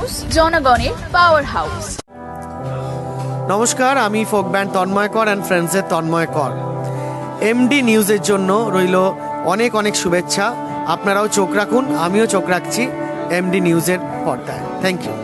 News, জনগণের power house নমস্কার, আমি ফোক ব্যান্ড তন্ময় কর অ্যান্ড ফ্রেন্ডসের তন্ময় কর। এমডি নিউজের জন্য রইল অনেক অনেক শুভেচ্ছা। আপনারাও চোখ রাখুন, আমিও চোখ রাখছি এমডি নিউজের পর্দায়। থ্যাংক ইউ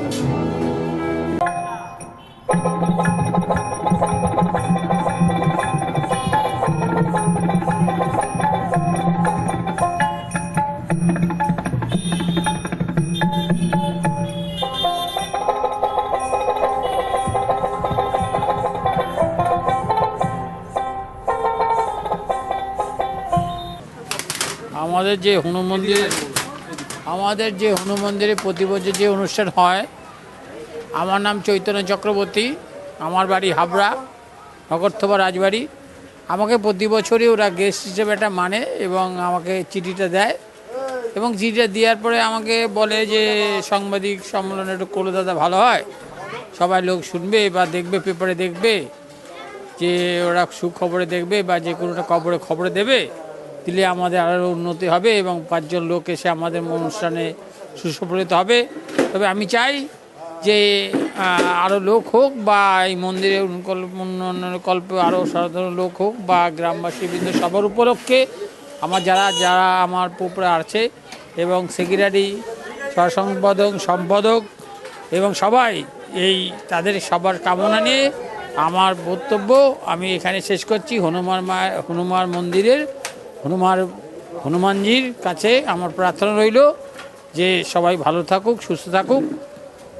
আমাদের যে হনু মন্দিরে, আমাদের যে হনু মন্দিরে প্রতি বছর যে অনুষ্ঠান হয়, আমার নাম চৈতন্য চক্রবর্তী, আমার বাড়ি হাবড়া নগরথবা রাজবাড়ি। আমাকে প্রতি বছরই ওরা গেস্ট হিসেবে একটা মানে এবং আমাকে চিঠিটা দেয় এবং চিঠিটা দেওয়ার পরে আমাকে বলে যে, সাংবাদিক সম্মেলন একটু করলে দাদা ভালো হয়। সবাই লোক শুনবে বা দেখবে পেপারে দেখবে যে ওরা সুখবরে দেখবে বা যে কোনো একটা খবরে খবরে দেবে। দিলে আমাদের আরও উন্নতি হবে এবং পাঁচজন লোক এসে আমাদের অনুষ্ঠানে সুসফলিত হবে। তবে আমি চাই যে আরও লোক হোক বা এই মন্দিরে উন্নয়নের আরও সাধারণ লোক হোক বা গ্রামবাসী বৃন্দ সবার উপলক্ষে আমার যারা যারা আমার পুপরা আছে এবং সেক্রেটারি, সহসম্পাদক, সম্পাদক এবং সবাই এই তাদের সবার কামনা নিয়ে আমার বক্তব্য আমি এখানে শেষ করছি। হনুমান মা, হনুমান মন্দিরের হনুমান হনুমানজির কাছে আমার প্রার্থনা রইল যে সবাই ভালো থাকুক সুস্থ থাকুক।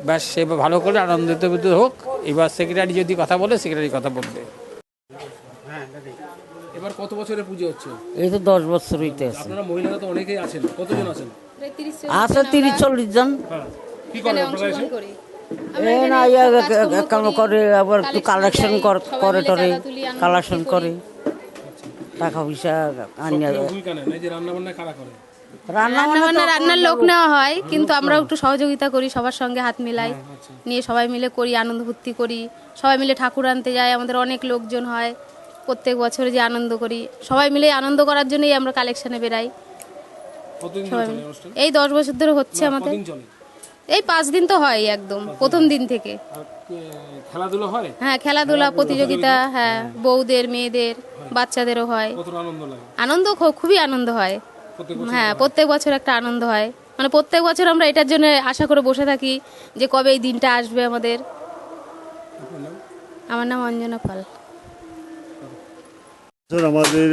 ব্যাস সে ভালো করে আনন্দিত হোক। এবার সেক্রেটারি যদি কথা বলে সেক্রেটারি কথা বলবে। এবার কত বছরের পুজো হচ্ছে? এই তো দশ বছর হইতে আছে। আপনারা মহিলারা তো অনেকেই আছেন। কতজন আছেন? আছে তিরিশ চল্লিশ জন। হ্যাঁ। কি করেন আপনারা এ না ইয়া করে আবার একটু কালেকশন করে টরে কালেকশন করে। টাকা পয়সা রান্না বান্না কারা করে? রান্না রান্না বান্না রান্নার লোক নেওয়া হয় কিন্তু আমরা একটু সহযোগিতা করি সবার সঙ্গে হাত মিলাই নিয়ে সবাই মিলে করি আনন্দ ফুর্তি করি। সবাই মিলে ঠাকুর আনতে যাই আমাদের অনেক লোকজন হয় প্রত্যেক বছরে যে আনন্দ করি। সবাই মিলে আনন্দ করার জন্যই আমরা কালেকশনে বেরাই। এই দশ বছর ধরে হচ্ছে আমাদের। এই পাঁচ দিন তো হয় একদম প্রথম দিন থেকে। খেলাধুলা হয়? হ্যাঁ খেলাধুলা প্রতিযোগিতা হ্যাঁ বউদের মেয়েদের বাচ্চাদেরও হয়। আনন্দ খুবই আনন্দ হয়। হ্যাঁ প্রত্যেক বছর একটা আনন্দ হয়। মানে প্রত্যেক বছর আমরা এটার জন্য আশা করে বসে থাকি যে কবে এই দিনটা আসবে আমাদের। আমার নাম অঞ্জনা পাল। বছর আমাদের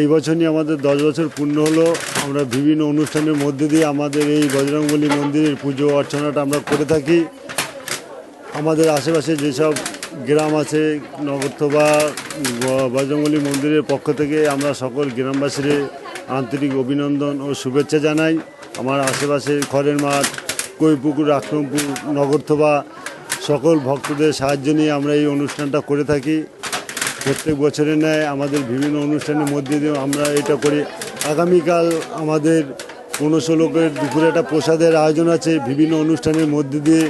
এই বছর নিয়ে আমাদের দশ বছর পূর্ণ হলো। আমরা বিভিন্ন অনুষ্ঠানের মধ্যে দিয়ে আমাদের এই বজরংবলী মন্দিরের পুজো অর্চনাটা আমরা করে থাকি। আমাদের আশেপাশে যেসব গ্রাম আছে নগরথবা বজরংবলী মন্দিরের পক্ষ থেকে আমরা সকল গ্রামবাসীর আন্তরিক অভিনন্দন ও শুভেচ্ছা জানাই। আমার আশেপাশে খড়ের মাঠ, কৈপুকুর, আকরমপুর নগরথবা সকল ভক্তদের সাহায্য নিয়ে আমরা এই অনুষ্ঠানটা করে থাকি। প্রত্যেক বছরের ন্যায় আমাদের বিভিন্ন অনুষ্ঠানের মধ্যে দিয়ে আমরা এটা করি। আগামীকাল আমাদের পনেরোশো লোকের দুপুরে একটা প্রসাদের আয়োজন আছে, বিভিন্ন অনুষ্ঠানের মধ্যে দিয়ে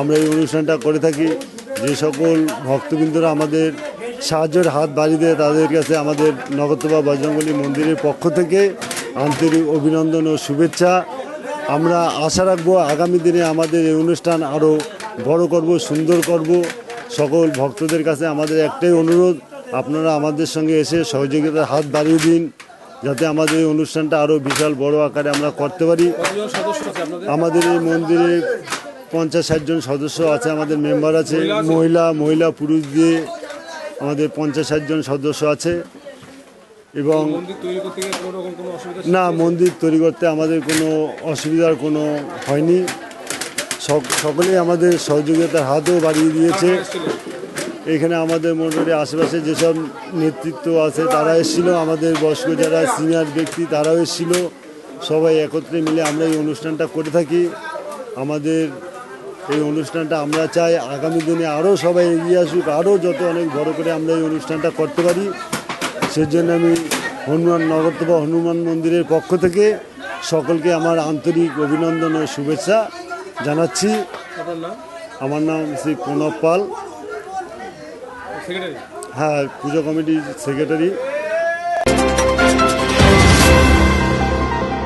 আমরা এই অনুষ্ঠানটা করে থাকি। যে সকল ভক্তবৃন্দরা আমাদের সাহায্যের হাত বাড়িয়ে দেয়, তাদের কাছে আমাদের নগরতবা বজরঙ্গলী মন্দিরের পক্ষ থেকে আন্তরিক অভিনন্দন ও শুভেচ্ছা। আমরা আশা রাখব আগামী দিনে আমাদের এই অনুষ্ঠান আরও বড় করব, সুন্দর করব। সকল ভক্তদের কাছে আমাদের একটাই অনুরোধ আপনারা আমাদের সঙ্গে এসে সহযোগিতার হাত বাড়িয়ে দিন, যাতে আমাদের এই অনুষ্ঠানটা আরও বিশাল বড় আকারে আমরা করতে পারি। আমাদের এই মন্দিরে পঞ্চাশ ষাট জন সদস্য আছে, আমাদের মেম্বার আছে, মহিলা মহিলা, পুরুষ দিয়ে আমাদের পঞ্চাশ ষাট জন সদস্য আছে। এবং না, মন্দির তৈরি করতে আমাদের কোনো অসুবিধার কোনো হয়নি। সক- সকলেই আমাদের সহযোগিতার হাতও বাড়িয়ে দিয়েছে। এখানে আমাদের মোটামুটি আশেপাশে যেসব নেতৃত্ব আছে তারা এসেছিল। আমাদের বয়স্ক যারা সিনিয়র ব্যক্তি তারাও এসেছিল। সবাই একত্রে মিলে আমরা এই অনুষ্ঠানটা করে থাকি। আমাদের এই অনুষ্ঠানটা আমরা চাই আগামী দিনে আরও সবাই এগিয়ে আসুক আরও যত অনেক বড় করে আমরা এই অনুষ্ঠানটা করতে পারি। সেজন্য আমি হনুমান নগর নগরতবা হনুমান মন্দিরের পক্ষ থেকে সকলকে আমার আন্তরিক অভিনন্দন ও শুভেচ্ছা জানাচ্ছি। আমার নাম শ্রী প্রণব পাল। হ্যাঁ পুজো কমিটির সেক্রেটারি।